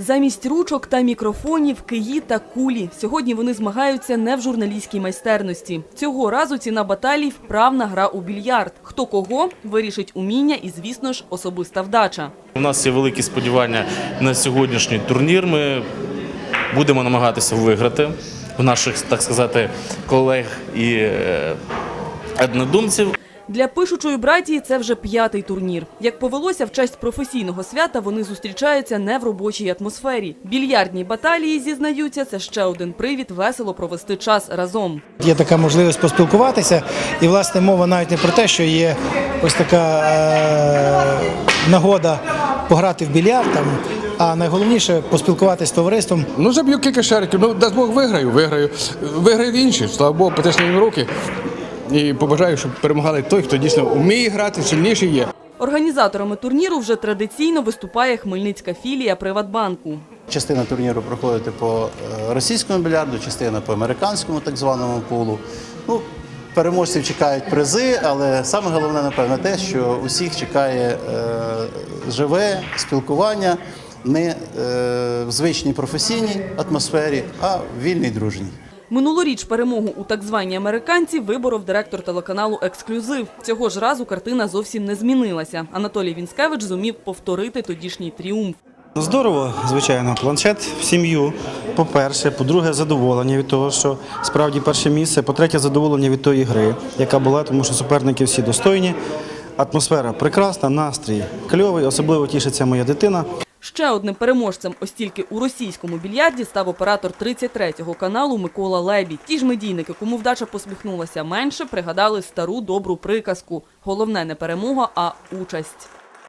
Замість ручок та мікрофонів, киї та кулі. Сьогодні вони змагаються не в журналістській майстерності. Цього разу ціна баталій – вправна гра у більярд. Хто кого вирішить уміння і, звісно ж, особиста вдача. У нас є великі сподівання на сьогоднішній турнір. Ми будемо намагатися виграти у наших, так сказати, колег і е, однодумців. Для пишучої братії це вже п'ятий турнір. Як повелося, в честь професійного свята вони зустрічаються не в робочій атмосфері. Більярдні баталії, зізнаються, це ще один привід весело провести час разом. Є така можливість поспілкуватися, і власне мова навіть не про те, що є ось така е, нагода пограти в більярд, там, а найголовніше поспілкуватися з товариством. Ну, заб'ю кілька шариків. Ну, дасть Бог виграю, виграю. Виграють інші. Слава Богу, потисну їм руки. І побажаю, щоб перемагали той, хто дійсно вміє грати, сильніший є. Організаторами турніру вже традиційно виступає хмельницька філія Приватбанку. Частина турніру проходить по е, російському більярду, частина по американському так званому пулу. Ну, переможців чекають призи, але саме головне, напевно, те, що усіх чекає е, живе спілкування не е, в звичній професійній атмосфері, а в вільній дружній. Минулоріч перемогу у так званій американці виборов директор телеканалу Ексклюзив. Цього ж разу картина зовсім не змінилася. Анатолій Вінськевич зумів повторити тодішній тріумф. Здорово, звичайно, планшет в сім'ю. По-перше, по-друге, задоволення від того, що справді перше місце. По-третє, задоволення від тої гри, яка була, тому що суперники всі достойні. Атмосфера прекрасна, настрій кльовий, особливо тішиться моя дитина. Ще одним переможцем ось тільки у російському більярді став оператор 33-го каналу Микола Лебідь. Ті ж медійники, кому вдача посміхнулася менше, пригадали стару добру приказку. Головне не перемога, а участь.